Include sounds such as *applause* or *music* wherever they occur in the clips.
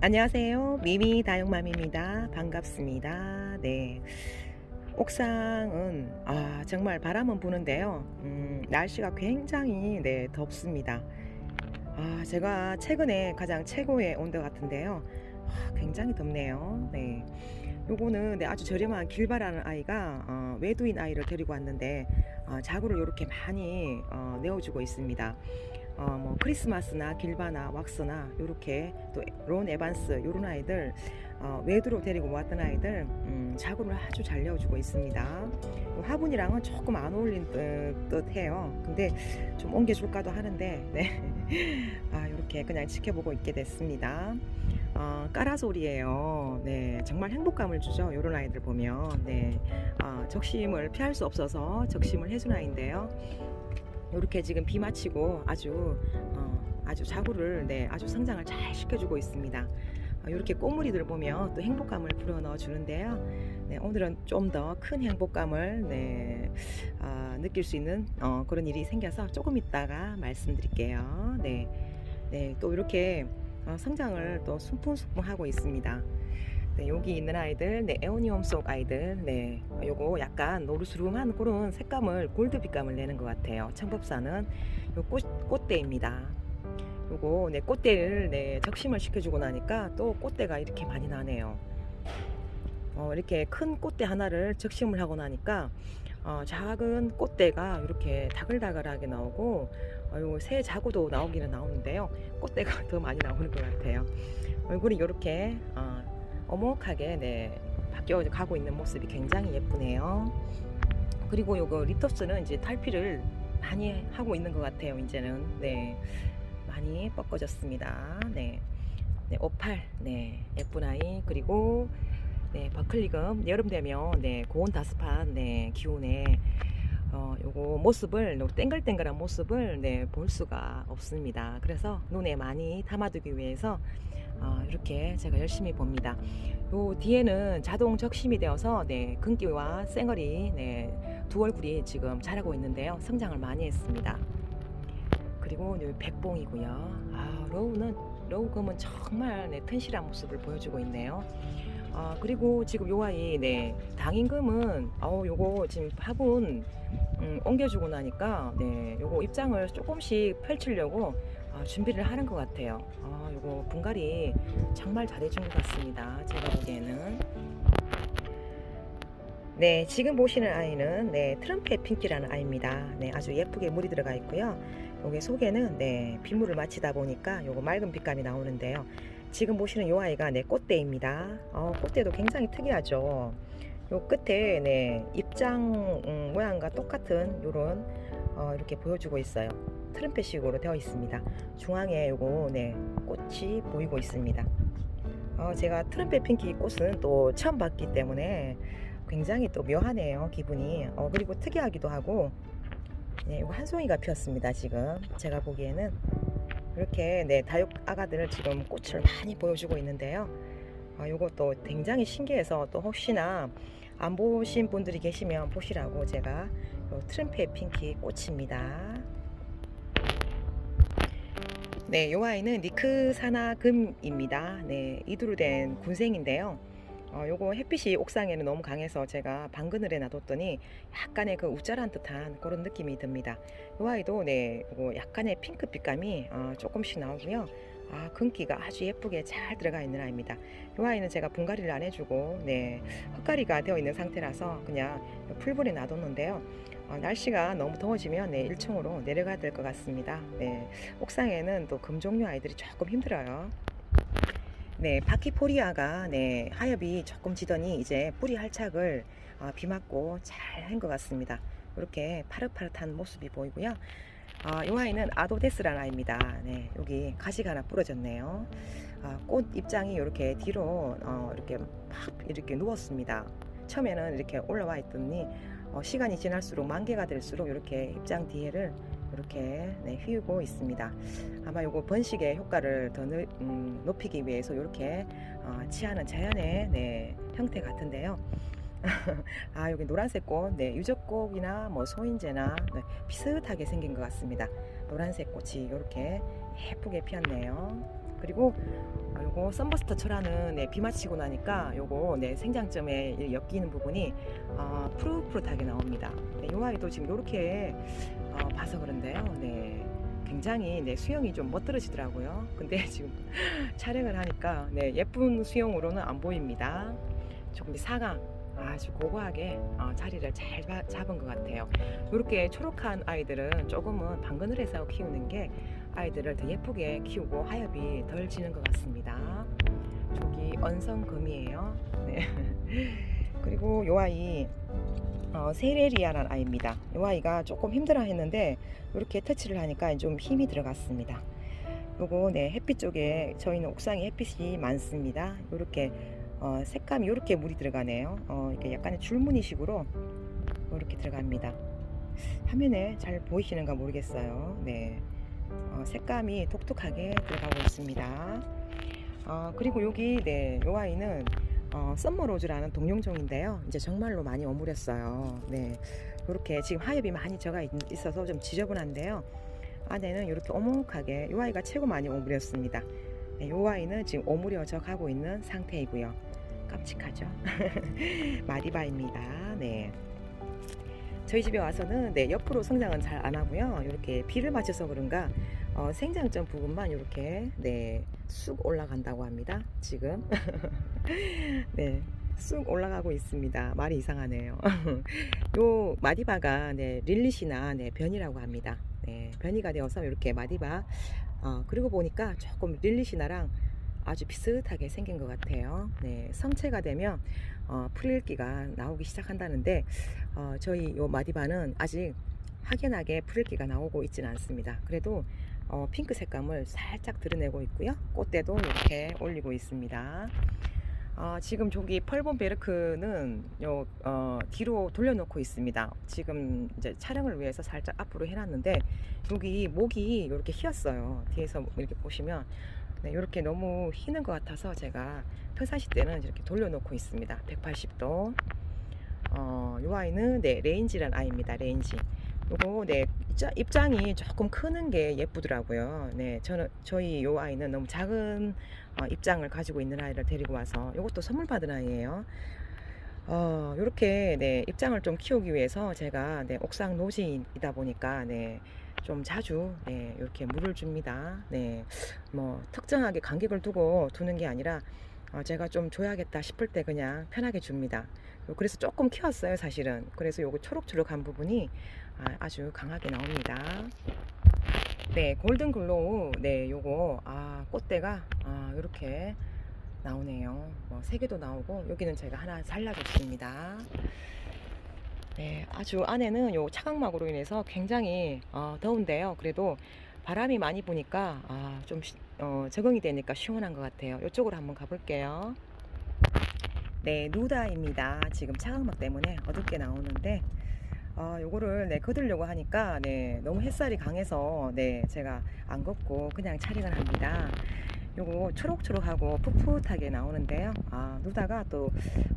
안녕하세요. 미미 다육맘입니다. 반갑습니다. 네. 옥상은 아, 정말 바람은 부는데요. 음, 날씨가 굉장히 네, 덥습니다. 아, 제가 최근에 가장 최고의 온도 같은데요. 아, 굉장히 덥네요. 네. 요거는 네, 아주 저렴한 길바라는 아이가 어, 외두인 아이를 데리고 왔는데 어, 자구를 이렇게 많이 어, 내어주고 있습니다. 어, 뭐 크리스마스나 길바나 왁스나 요렇게 또 론 에반스 요런 아이들 어, 외두로 데리고 왔던 아이들 음, 자구를 아주 잘 내어주고 있습니다. 요 화분이랑은 조금 안 어울린 듯, 듯해요. 근데 좀 옮겨줄까도 하는데 네. *laughs* 아 이렇게 그냥 지켜보고 있게 됐습니다. 어, 까라솔이에요. 네, 정말 행복감을 주죠. 요런 아이들 보면 네, 어, 적심을 피할 수 없어서 적심을 해준 아이인데요. 이렇게 지금 비 맞히고 아주 어, 아주 자구를 네 아주 성장을 잘 시켜주고 있습니다. 이렇게 꽃무리들 보면 또 행복감을 불어넣어 주는데요. 네, 오늘은 좀 더 큰 행복감을 네, 아, 느낄 수 있는 어, 그런 일이 생겨서 조금 있다가 말씀드릴게요. 네, 네, 또 이렇게 어, 성장을 또 숨풍숨풍 하고 있습니다. 네, 여기 있는 아이들, 네, 에오니움 속 아이들, 네, 요거 약간 노르스름한 그런 색감을 골드 빛감을 내는 것 같아요. 청법사는 요 꽃, 꽃대입니다. 요거 네, 꽃대를 네, 적심을 시켜주고 나니까 또 꽃대가 이렇게 많이 나네요. 어, 이렇게 큰 꽃대 하나를 적심을 하고 나니까 어, 작은 꽃대가 이렇게 다글다글하게 나오고 어, 요새 자구도 나오기는 나오는데요. 꽃대가 *laughs* 더 많이 나오는 것 같아요. 얼굴이 이렇게 어, 어목하게 네, 바뀌어 가고 있는 모습이 굉장히 예쁘네요. 그리고 요거 리터스는 이제 탈피를 많이 하고 있는 것 같아요. 이제는 네 많이 뻗어졌습니다. 네, 네 오팔 네 예쁜 아이 그리고 네 버클리금 여름 되면 네 고온 다습한 네 기온에 어, 요거 모습을 요 땡글땡글한 모습을 네, 볼 수가 없습니다. 그래서 눈에 많이 담아두기 위해서 어, 이렇게 제가 열심히 봅니다. 요 뒤에는 자동 적심이 되어서 네, 금기와 쌩얼이 네, 두 얼굴이 지금 자라고 있는데요. 성장을 많이 했습니다. 그리고 요 백봉이고요. 아, 로우는 로우금은 정말 네, 튼실한 모습을 보여주고 있네요. 아, 그리고 지금 요 아이 네, 당임금은 어 요거 지금 화분 음, 옮겨주고 나니까 네, 요거 입장을 조금씩 펼치려고 아, 준비를 하는 것 같아요. 아, 요거 분갈이 정말 잘해준 것 같습니다. 제가 보기에는. 네, 지금 보시는 아이는 네, 트럼펫 핑키라는 아이입니다. 네, 아주 예쁘게 물이 들어가 있고요. 여기 속에는 네, 빗물을 마치다 보니까 요거 맑은 빛감이 나오는데요. 지금 보시는 요 아이가 네, 꽃대입니다. 어, 꽃대도 굉장히 특이하죠. 요 끝에 네, 입장 음, 모양과 똑같은 요런 어, 이렇게 보여주고 있어요. 트럼펫식으로 되어 있습니다. 중앙에 요거 네, 꽃이 보이고 있습니다. 어, 제가 트럼펫 핑키 꽃은 또 처음 봤기 때문에 굉장히 또 묘하네요 기분이 어, 그리고 특이하기도 하고 네, 이거 한 송이가 피었습니다 지금 제가 보기에는 이렇게 네 다육 아가들을 지금 꽃을 많이 보여주고 있는데요 아, 이것도 굉장히 신기해서 또 혹시나 안 보신 분들이 계시면 보시라고 제가 요 트럼펫 핑키 꽃입니다 네, 요 아이는 니크 사나금입니다. 네, 이두로 된 군생인데요. 어, 요거 햇빛이 옥상에는 너무 강해서 제가 방그늘에 놔뒀더니 약간의 그 우짜란 듯한 그런 느낌이 듭니다. 요 아이도 네, 요거 약간의 핑크 빛감이 어, 조금씩 나오고요. 아, 금기가 아주 예쁘게 잘 들어가 있는 아이입니다. 요 아이는 제가 분갈이를 안 해주고 네, 흙가리가 되어 있는 상태라서 그냥 풀불에 놔뒀는데요. 어, 날씨가 너무 더워지면 네, 1층으로 내려가야 될 것 같습니다. 네, 옥상에는 또 금종류 아이들이 조금 힘들어요. 네, 바퀴포리아가 네, 하엽이 조금 지더니 이제 뿌리 할착을 어, 비 맞고 잘 한 것 같습니다. 이렇게 파릇파릇한 모습이 보이고요. 어, 이 아이는 아도데스라는 아이입니다. 네, 여기 가시가 하나 부러졌네요. 어, 꽃 입장이 이렇게 뒤로 어, 이렇게 막 이렇게 누웠습니다. 처음에는 이렇게 올라와 있더니 어, 시간이 지날수록 만개가 될수록 이렇게 입장 뒤에를 이렇게 네, 휘우고 있습니다. 아마 요거 번식의 효과를 더 느, 음, 높이기 위해서 이렇게 어, 취하는 자연의 네, 형태 같은데요. *laughs* 아 여기 노란색 꽃, 네 유적꽃이나 뭐 소인재나 네, 비슷하게 생긴 것 같습니다. 노란색 꽃이 이렇게 예쁘게 피었네요. 그리고 어, 요거 썬버스터 철화는 네, 비 맞히고 나니까 요거 네, 생장점에 이 엮이는 부분이 어, 푸릇푸릇하게 나옵니다. 네, 요 아이도 지금 요렇게 어, 봐서 그런데요. 네. 굉장히 네, 수영이 좀 멋들어지더라고요. 근데 *laughs* 지금 촬영을 하니까 네, 예쁜 수영으로는 안 보입니다. 조금 사각 아주 고고하게 어, 자리를 잘 바- 잡은 것 같아요. 이렇게 초록한 아이들은 조금은 방근을 해서 키우는 게 아이들을 더 예쁘게 키우고 하엽이 덜 지는 것 같습니다. 저기 언성금이에요. 네. *laughs* 그리고 요 아이 어, 세레리아라는 아이입니다. 요 아이가 조금 힘들어 했는데 이렇게 터치를 하니까 좀 힘이 들어갔습니다. 요거 네 햇빛 쪽에 저희는 옥상에 햇빛이 많습니다. 이렇게 어, 색감이 이렇게 물이 들어가네요. 어, 이렇게 약간의 줄무늬식으로 이렇게 들어갑니다. 화면에 잘 보이시는가 모르겠어요. 네, 어, 색감이 독특하게 들어가고 있습니다. 어, 그리고 여기 네, 요 아이는 어, 썸머로즈라는 동룡종인데요. 이제 정말로 많이 어물렸어요. 네, 이렇게 지금 하엽이 많이 져가 있, 있어서 좀 지저분한데요. 안에는 이렇게 오목하게 요 아이가 최고 많이 오므렸습니다. 네, 요 아이는 지금 오므려져 가고 있는 상태이고요. 깜찍하죠? *laughs* 마디바입니다. 네. 저희 집에 와서는 네, 옆으로 성장은 잘 안 하고요. 이렇게 비를 맞춰서 그런가 어, 생장점 부분만 이렇게 네, 쑥 올라간다고 합니다. 지금 *laughs* 네, 쑥 올라가고 있습니다. 말이 이상하네요. *laughs* 요 마디바가 네, 릴릿이나 네, 변이라고 합니다. 네, 변이가 되어서 이렇게 마디바 어, 그리고 보니까 조금 릴릿이나랑 아주 비슷하게 생긴 것 같아요. 네, 성체가 되면 어, 풀일기가 나오기 시작한다는데 어, 저희 요 마디바는 아직 확연하게 풀일기가 나오고 있지는 않습니다. 그래도 어, 핑크 색감을 살짝 드러내고 있고요. 꽃대도 이렇게 올리고 있습니다. 어, 지금 저기 펄본 베르크는 요 어, 뒤로 돌려놓고 있습니다. 지금 이제 촬영을 위해서 살짝 앞으로 해놨는데 여기 목이 이렇게 휘었어요. 뒤에서 이렇게 보시면 네, 이렇게 너무 휘는 것 같아서 제가 평상시 때는 이렇게 돌려놓고 있습니다. 180도. 어, 요 아이는 네 레인지란 아이입니다. 레인지. 요거 네 입자- 입장 이 조금 크는 게 예쁘더라고요. 네, 저는 저희 요 아이는 너무 작은 어, 입장을 가지고 있는 아이를 데리고 와서 이것도 선물 받은 아이예요. 어, 요렇게 네, 입장을 좀 키우기 위해서 제가 네, 옥상 노지이다 보니까 네, 좀 자주 네, 이렇게 물을 줍니다. 네, 뭐 특정하게 간격을 두고 두는 게 아니라 어, 제가 좀 줘야겠다 싶을 때 그냥 편하게 줍니다. 요- 그래서 조금 키웠어요, 사실은. 그래서 요거 초록초록한 부분이 아, 아주 강하게 나옵니다. 네, 골든 글로우. 네, 요거 아, 꽃대가 아, 이렇게 나오네요. 뭐세 개도 나오고 여기는 제가 하나 잘라줬습니다. 네, 아주 안에는 요 차광막으로 인해서 굉장히 어, 더운데요. 그래도 바람이 많이 부니까 아, 좀 시- 어, 적응이 되니까 시원한 것 같아요. 이쪽으로 한번 가볼게요. 네, 누다입니다. 지금 차광막 때문에 어둡게 나오는데 아, 요거를 네, 거두려고 하니까 네, 너무 햇살이 강해서 네, 제가 안 걷고 그냥 촬영을 합니다. 요거 초록초록하고 풋풋하게 나오는데요. 아, 누다가 또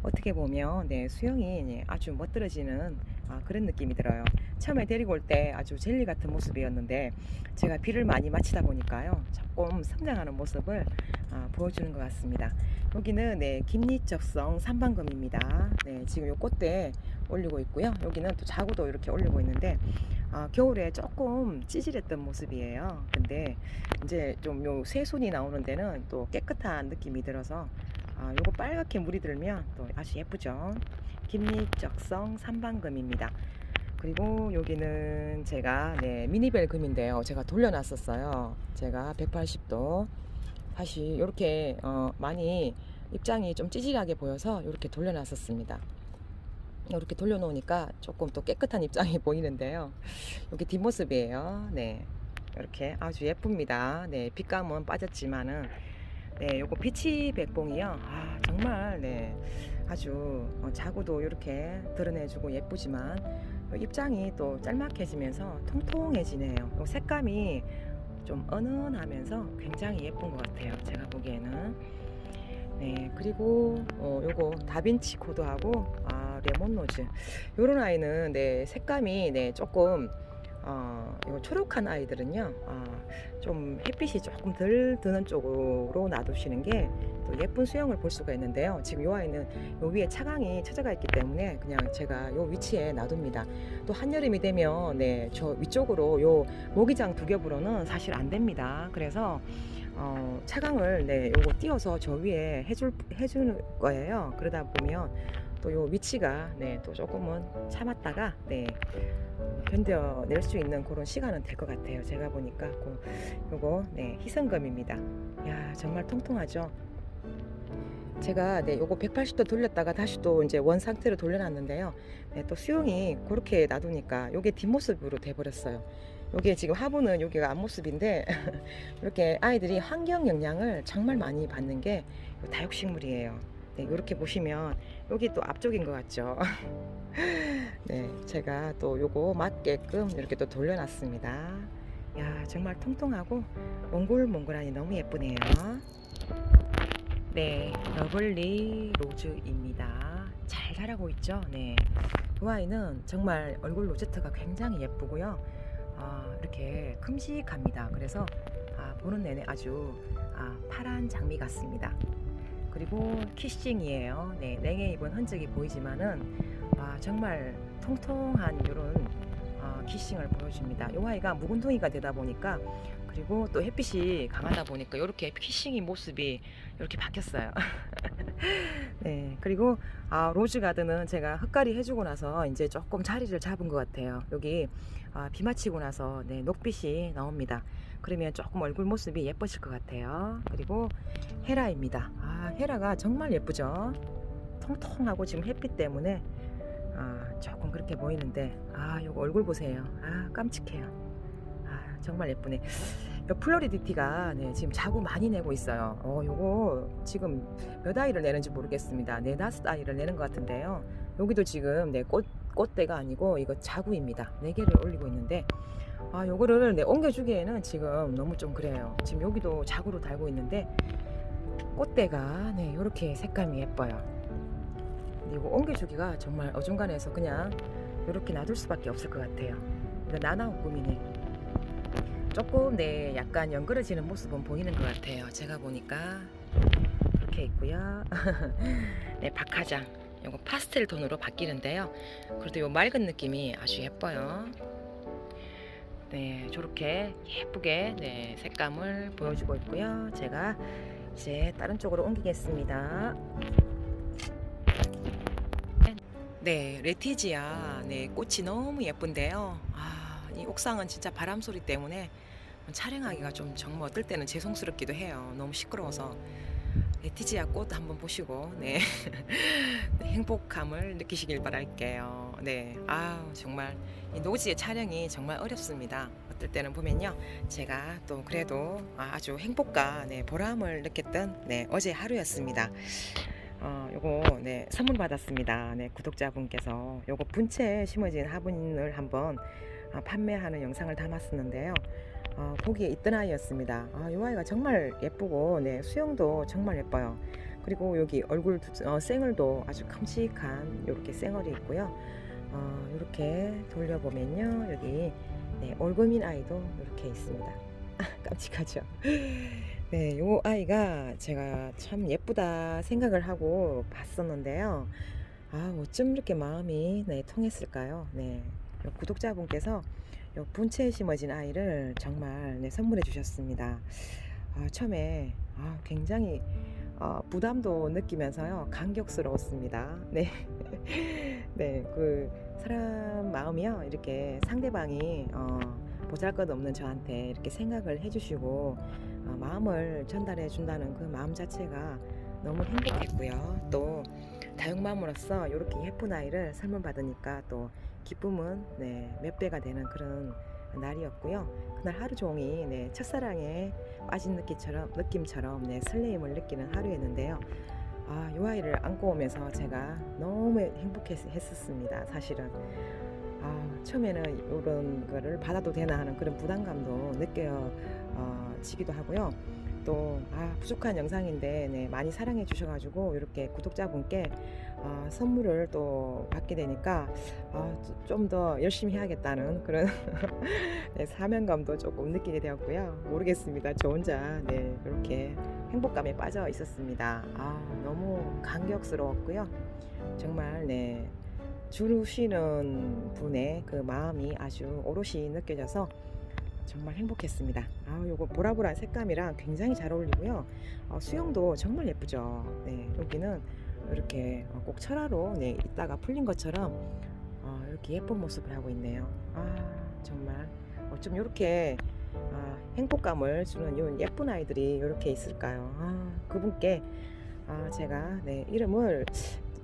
어떻게 보면 네, 수영이 네, 아주 멋들어지는 아, 그런 느낌이 들어요. 처음에 데리고 올 때 아주 젤리 같은 모습이었는데 제가 비를 많이 맞히다 보니까요. 조금 성장하는 모습을 아, 보여주는 것 같습니다. 여기는 네, 김리적성 삼방금입니다. 네, 지금 요 꽃대 올리고 있고요. 여기는 또 자구도 이렇게 올리고 있는데 아, 겨울에 조금 찌질했던 모습이에요. 근데 이제 좀 요 새순이 나오는 데는 또 깨끗한 느낌이 들어서 아, 요거 빨갛게 물이 들면 또 아주 예쁘죠. 김리적성 삼방금입니다. 그리고 여기는 제가 네, 미니벨 금인데요. 제가 돌려놨었어요. 제가 180도 다시 이렇게 어, 많이 입장이 좀 찌질하게 보여서 이렇게 돌려놨었습니다. 이렇게 돌려놓으니까 조금 또 깨끗한 입장이 *laughs* 보이는데요. 여기 뒷모습이에요. 네. 이렇게 아주 예쁩니다. 네. 빛감은 빠졌지만은 네, 요거 비치 백봉이요. 아, 정말 네. 아주 어, 자구도 이렇게 드러내주고 예쁘지만 요 입장이 또 짤막해지면서 통통해지네요. 요 색감이 좀 은은하면서 굉장히 예쁜 것 같아요. 제가 보기에는. 네, 그리고 어, 요거 다빈치 코드하고 아, 레몬 로즈. 요런 아이는 네, 색감이 네, 조금 어, 요 초록한 아이들은요, 아, 좀 햇빛이 조금 덜 드는 쪽으로 놔두시는 게 또 예쁜 수영을 볼 수가 있는데요. 지금 요 아이는 요 위에 차광이 쳐져가 있기 때문에 그냥 제가 요 위치에 놔둡니다. 또 한여름이 되면 네, 저 위쪽으로 요 모기장 두 겹으로는 사실 안 됩니다. 그래서 어, 차광을 네, 요거 띄워서 저 위에 해줄 해주는 거예요. 그러다 보면 또 요 위치가 네, 또 조금은 참았다가 네, 견뎌낼 수 있는 그런 시간은 될 것 같아요. 제가 보니까 그, 요거 네, 희성금입니다. 야 정말 통통하죠. 제가 네, 요거 180도 돌렸다가 다시 또 이제 원 상태로 돌려놨는데요. 네, 또 수영이 그렇게 놔두니까 요게 뒷모습으로 돼버렸어요. 요게 지금 화분은 여기가 앞모습인데 *laughs* 이렇게 아이들이 환경 영향을 정말 많이 받는 게 다육식물이에요. 네, 이렇게 보시면 여기 또 앞쪽인 것 같죠. *laughs* 네, 제가 또 요거 맞게끔 이렇게 또 돌려놨습니다. 야, 정말 통통하고 몽골몽골하니 너무 예쁘네요. 네, 러블리 로즈입니다. 잘 자라고 있죠? 네. 이 아이는 정말 얼굴 로제트가 굉장히 예쁘고요. 아, 이렇게 큼직합니다. 그래서 아, 보는 내내 아주 아, 파란 장미 같습니다. 그리고 키싱이에요. 네, 냉해 입은 흔적이 보이지만은 아, 정말 통통한 이런 아, 키싱을 보여줍니다. 이 아이가 묵은둥이가 되다 보니까 그리고 또 햇빛이 강하다 보니까 이렇게 키싱이 모습이 이렇게 바뀌었어요. *laughs* 네, 그리고 아, 로즈 가든은 제가 흙갈이 해주고 나서 이제 조금 자리를 잡은 것 같아요. 여기 아, 비 맞히고 나서 네, 녹빛이 나옵니다. 그러면 조금 얼굴 모습이 예뻐질 것 같아요. 그리고 헤라입니다. 아, 헤라가 정말 예쁘죠? 통통하고 지금 햇빛 때문에 아, 조금 그렇게 보이는데 아, 요거 얼굴 보세요. 아, 깜찍해요. 아, 정말 예쁘네. 요 플로리디티가 네, 지금 자구 많이 내고 있어요. 어, 요거 지금 몇 아이를 내는지 모르겠습니다. 네 다섯 아이를 내는 것 같은데요. 여기도 지금 네, 꽃 꽃대가 아니고 이거 자구입니다. 네 개를 올리고 있는데 아, 요거를 네, 옮겨주기에는 지금 너무 좀 그래요. 지금 여기도 자구로 달고 있는데 꽃대가 네, 요렇게 색감이 예뻐요. 이거 옮겨주기가 정말 어중간해서 그냥 이렇게 놔둘 수밖에 없을 것 같아요. 이거 나나우 꿈이네. 조금 네 약간 연그러지는 모습은 보이는 것 같아요. 제가 보니까 그렇게 있고요. *laughs* 네 박하장 이거 파스텔 톤으로 바뀌는데요. 그래도 이 맑은 느낌이 아주 예뻐요. 네 저렇게 예쁘게 네 색감을 보여주고 있고요. 제가 이제 다른 쪽으로 옮기겠습니다. 네, 레티지아. 네, 꽃이 너무 예쁜데요. 아, 이 옥상은 진짜 바람 소리 때문에 촬영하기가 좀 정말 어떨 때는 죄송스럽기도 해요. 너무 시끄러워서. 레티지아 꽃 한번 보시고, 네. 네, *laughs* 행복함을 느끼시길 바랄게요. 네, 아 정말 이 노지의 촬영이 정말 어렵습니다. 어떨 때는 보면요, 제가 또 그래도 아주 행복과 네, 보람을 느꼈던 네, 어제 하루였습니다. 어, 요거 네, 선물 받았습니다. 네, 구독자분께서 요거 분채에 심어진 화분을 한번 아, 판매하는 영상을 담았었는데요. 어, 거기에 있던 아이였습니다. 아, 이 아이가 정말 예쁘고 네, 수영도 정말 예뻐요. 그리고 여기 얼굴 두- 어, 쌩얼도 아주 큼직한 이렇게 쌩얼이 있고요. 어, 이렇게 돌려보면요, 여기 네, 올금인 아이도 이렇게 있습니다. 아, 깜찍하죠. 네, 요 아이가 제가 참 예쁘다 생각을 하고 봤었는데요. 아, 어쩜 이렇게 마음이 네, 통했을까요? 네, 요 구독자분께서 요 분채에 심어진 아이를 정말 네, 선물해 주셨습니다. 아, 처음에 아, 굉장히 어, 부담도 느끼면서요 감격스러웠습니다. *laughs* 네, 네, 그 사람 마음이요 이렇게 상대방이 어, 보잘것없는 저한테 이렇게 생각을 해주시고 어, 마음을 전달해 준다는 그 마음 자체가 너무 행복했고요. 또 다육맘으로서 이렇게 예쁜 아이를 선물 받으니까 또 기쁨은 네, 몇 배가 되는 그런 날이었고요. 그날 하루 종일 네, 첫사랑에 빠진 느낌처럼 느낌처럼 네, 설레임을 느끼는 하루였는데요. 아, 이 아이를 안고 오면서 제가 너무 행복했었습니다. 사실은. 아, 처음에는 이런 거를 받아도 되나 하는 그런 부담감도 느껴지기도 하고요. 또 아, 부족한 영상인데 네, 많이 사랑해 주셔가지고 이렇게 구독자분께 아, 선물을 또 받게 되니까 아, 좀더 열심히 해야겠다는 그런 *laughs* 네, 사명감도 조금 느끼게 되었고요. 모르겠습니다. 저 혼자 네, 이렇게 행복감에 빠져 있었습니다. 아, 너무 감격스러웠고요. 정말 네, 주시는 분의 그 마음이 아주 오롯이 느껴져서 정말 행복했습니다. 아, 요거 보라보라한 색감이랑 굉장히 잘 어울리고요. 어, 수영도 정말 예쁘죠. 네, 여기는 이렇게 어, 꼭 철화로 네, 있다가 풀린 것처럼 어, 이렇게 예쁜 모습을 하고 있네요. 아, 정말 어쩜 이렇게 아, 행복감을 주는 이 예쁜 아이들이 이렇게 있을까요? 아, 그분께 아, 제가 네, 이름을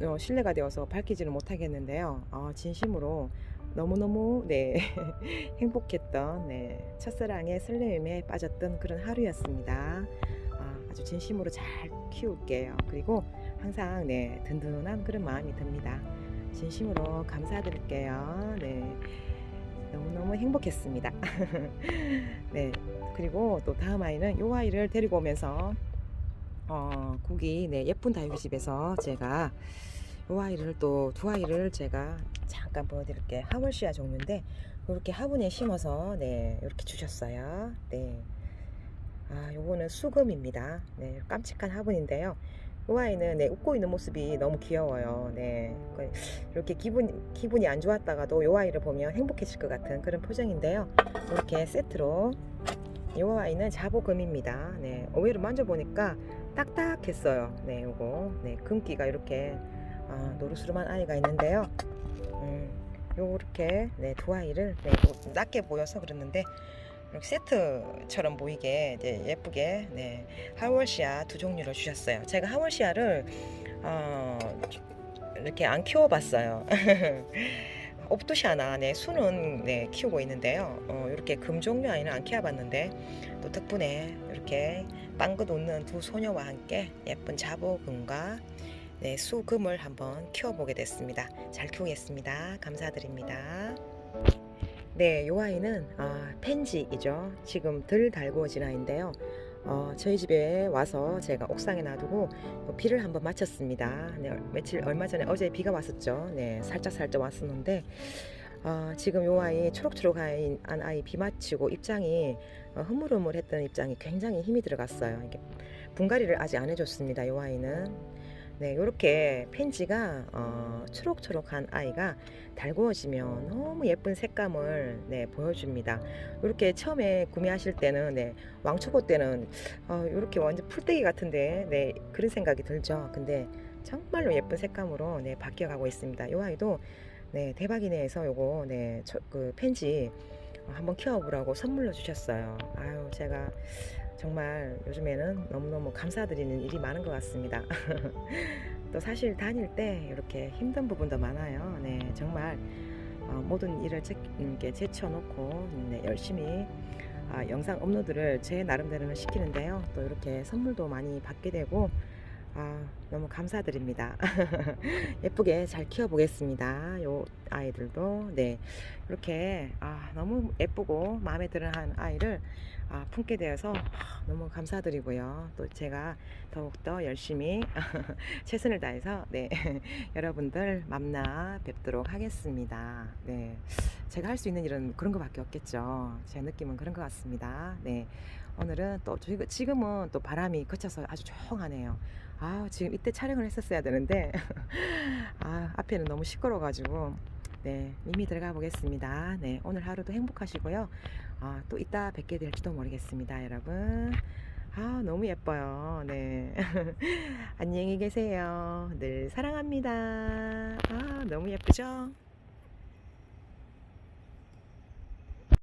어, 신뢰가 되어서 밝히지는 못하겠는데요. 어, 진심으로 너무너무 네, *laughs* 행복했던 네, 첫사랑의 설레임에 빠졌던 그런 하루였습니다. 아, 아주 진심으로 잘 키울게요. 그리고 항상 네, 든든한 그런 마음이 듭니다. 진심으로 감사드릴게요. 네. 너무너무 행복했습니다. *laughs* 네. 그리고 또 다음 아이는 요 아이를 데리고 오면서 어, 고기 네, 예쁜 다육이집에서 제가 요 아이를 또 두 아이를 제가 잠깐 보여드릴게요. 하월시아 종류인데 이렇게 화분에 심어서 네 이렇게 주셨어요. 네. 아 요거는 수금입니다. 네 깜찍한 화분인데요. 요 아이는 네 웃고 있는 모습이 너무 귀여워요. 네그 이렇게 기분 기분이 안 좋았다가도 요 아이를 보면 행복해질 것 같은 그런 표정인데요. 이렇게 세트로 요 아이는 자보금입니다. 네 의외로 만져보니까 딱딱했어요. 네 요거 네 금기가 이렇게 아, 노르스름한 아이가 있는데요. 음, 요렇게 네, 두 아이를 네, 뭐 낮게 보여서 그랬는데 이렇게 세트처럼 보이게 이제 예쁘게 네, 하월시아 두 종류를 주셨어요. 제가 하월시아를 어, 이렇게 안 키워봤어요. *laughs* 옵두샤나 네, 수는 네, 키우고 있는데요. 어, 이렇게 금 종류 아이는 안 키워봤는데 또 덕분에 이렇게 빵긋 웃는 두 소녀와 함께 예쁜 자보금과 네, 수금을 한번 키워보게 됐습니다. 잘 키우겠습니다. 감사드립니다. 네, 요 아이는 아, 펜지이죠. 지금 덜 달구어진 아이인데요. 어, 저희 집에 와서 제가 옥상에 놔두고 뭐 비를 한번 맞췄습니다. 네, 며칠 얼마 전에 어제 비가 왔었죠. 네, 살짝 살짝 왔었는데 어, 지금 요 아이 초록초록한 아이 비 맞추고 입장이 어, 흐물흐물했던 입장이 굉장히 힘이 들어갔어요. 이게 분갈이를 아직 안 해줬습니다. 요 아이는 네, 이렇게 펜지가 어, 초록초록한 아이가 달구어지면 너무 예쁜 색감을 네, 보여줍니다. 이렇게 처음에 구매하실 때는 네, 왕초보 때는 어, 이렇게 완전 풀떼기 같은데 네, 그런 생각이 들죠. 근데 정말로 예쁜 색감으로 네, 바뀌어가고 있습니다. 이 아이도 네, 대박이네에서 요거 네, 초, 그 펜지 한번 키워보라고 선물로 주셨어요. 아유, 제가 정말 요즘에는 너무너무 감사드리는 일이 많은 것 같습니다. *laughs* 또 사실 다닐 때 이렇게 힘든 부분도 많아요. 네, 정말 어, 모든 일을 제, 이렇게 제쳐놓고 네, 열심히 아, 영상 업로드를 제 나름대로는 시키는데요. 또 이렇게 선물도 많이 받게 되고 아, 너무 감사드립니다. *laughs* 예쁘게 잘 키워보겠습니다. 요 아이들도 네 이렇게 아, 너무 예쁘고 마음에 드는 한 아이를 아, 품게 되어서 너무 감사드리고요. 또 제가 더욱더 열심히 *laughs* 최선을 다해서 네, *laughs* 여러분들 만나 뵙도록 하겠습니다. 네, 제가 할 수 있는 일은 그런 것밖에 없겠죠. 제 느낌은 그런 것 같습니다. 네, 오늘은 또 지금은 또 바람이 그쳐서 아주 조용하네요. 아, 지금 이때 촬영을 했었어야 되는데 *laughs* 아, 앞에는 너무 시끄러워가지고 네, 이미 들어가 보겠습니다. 네, 오늘 하루도 행복하시고요. 아, 또 이따 뵙게 될지도 모르겠습니다, 여러분. 아, 너무 예뻐요. 네. *laughs* 안녕히 계세요. 늘 사랑합니다. 아, 너무 예쁘죠?